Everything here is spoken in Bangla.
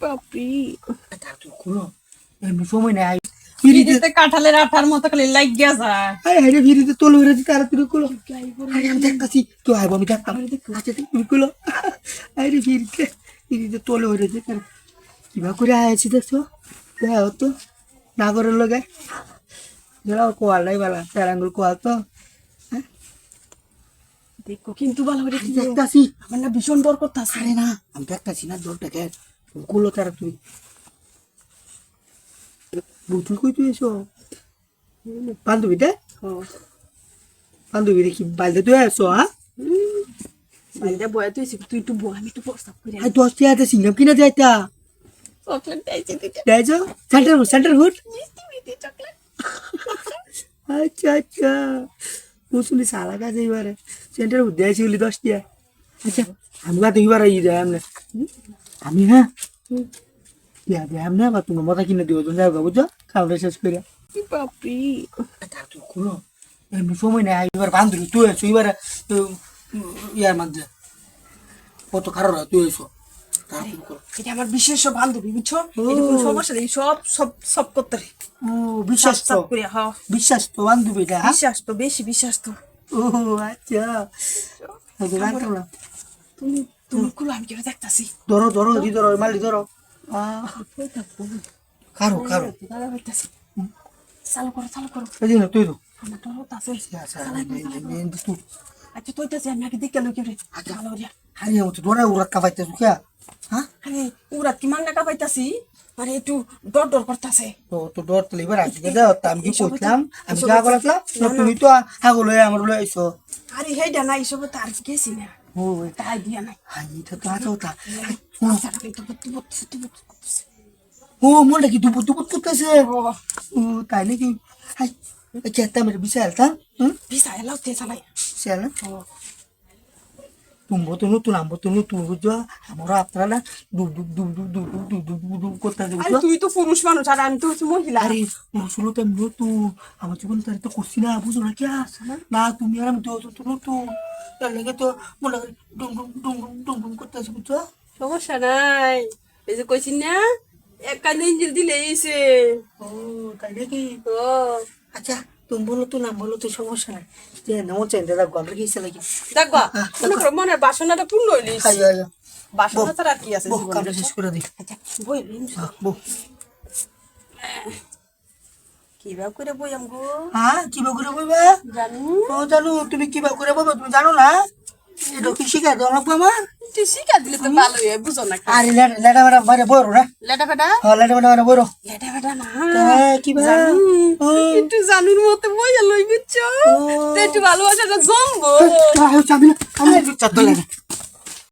বাপরি। খুলো। এমনি সময় নেই ফিরিতে কাঁঠালের আঠার মতো খালি লাগ আরে ফিরিতে তোল হয়ে যাচ্ছে তারা তুই খুলো আরে আমি দেখতাছি তুই আইব আমি দেখতাম। আচ্ছা তুমি খুলো। আরে ফিরিতে ফিরিতে তোল হয়ে যাচ্ছে তারা কিবা করে দেখছ? দেখা হতো না করে লগে। যাও কোয়াল নাই বেলা চার আঙ্গুল কোয়াল তো। দেখো কিন্তু ভালো করে দেখতাছি। আমার না ভীষণ ডর করতেছে। আরে না আমি দেখতাছি না দৌড়টাকে গুলো তারা তুই। বুতুল কই তুই এসো? বান্ধবীটা বান্ধবী দেখি বাইরে তুই এসো হ্যাঁ? বাইরে বয়া তুই তুই একটু বয় আমি একটু প্রস্তাব করে আর দশ টাকাতে সিঙ্গাম কিনা যাইতা চকলেট দিয়েছি সেন্টার চকলেট। আচ্ছা আচ্ছা। মুসুলি সালা কাছে এবারে। সেন্টার হুড দিয়েছি বলি দশ টাকা আচ্ছা আমি বা এবার ই যাই আমি। আমি হ্যাঁ? ইয়া দে আমি না বা তোমার মজা কিনে দিও তুমি যাও বুঝছ? খাওয়া শেষ করে বাপরি তা তুই খুলো এমনি সময় নেই এবার বান্ধবী তুই এসো এবার ইয়ার মধ্যে। কত খারাপ তুই এসো এটা আমার বিশেষ বান্ধবী বুঝছ? কোনো সমস্যা নেই সব সব সব করতে বিশ্বাস তো। বিশ্বাস তো বান্ধবী হ্যাঁ? বিশ্বাস তো বেশি বিশ্বাস তো। ও আচ্ছা। না। তুমি তুমি আমি কেউ দেখতাছি। ধরো ধরো দি ধরো মালি ধরো। কারও কারও। চালু করো চালু করো। এই না, তুই তো। আমার ডর হতাছে আচ্ছা আচ্ছা তুই তো আমি আগে দেখে লোক রে আচ্ছা ভালো রে আরে ও তো ধরা উড়া কাবাইতে তুই হ্যাঁ? আরে উড়াত কি মাংনা কাপাইতাছি? আরে একটু ডর ডর করতাছে। তো তো ডর তো এবার আজকে দাও আমি কি করলাম আমি কি আগল আসলাম না তুমি তো আগল আমার আইছো। আরে তো গেছি না। होय काय आयडिया नाही हा इथं तो आज होता हो हो म्हणलं की दुबत दुबत तू कसं हो तायले की हाय चेत्ता म्हणजे बिसायला का बिसायला होते चालाय बिसायला हो তুমবো তো নতুন আমবো তো নতুন বুঝছ? আমারও আপনারা ডুব ডুব ডুব ডুব ডুব ডুব ডুব ডুব ডুব করতে বুঝছ? তুই তো পুরুষ মানুষ আর আমি তো হচ্ছে মহিলা। আরে পুরুষগুলো তো নতুন। আমার জীবন তার তো করছি না বুঝো না কি না তুমি আর আমি তো তো নতুন। তার লেগে তো মনে করি ডুম ডুম ডুম ডুম ডুম ডুম করতেছি বুঝছ? সমস্যা নাই। এই যে কইছি না এক কান্দে ইঞ্জিল দিলে এসে ও তাই নাকি? ও। আচ্ছা তুমি বলো তো না বলো তো সমস্যা নাই। যে নাও চাই দাদা গল্প দেখবা মনে করো বাসনাটা পূর্ণ হইলে আয় আয় বাসনা ছাড়া আর কি আছে বউ কামটা শেষ করে দিই আচ্ছা, বই লিম। বউ। কিবা করে বই আমগো হ্যাঁ কিবা করে জানু। ও জানো তুমি কিবা করে তুমি জানো না? এটা কি শিখাই দাও আমার? শিখা দিলে তো ভালো হয় বুঝো না আরে লেটা মেটা বাইরে বড় না। লেটা বেটা হ্যাঁ লেটা মেটা বাইরে বড়। বেটা না। হ্যাঁ জানু ও একটু জানুর মতো বইয়া লই বুঝছ? একটু ভালোবাসাটা জমবো। চাবি না। আমি লাগে।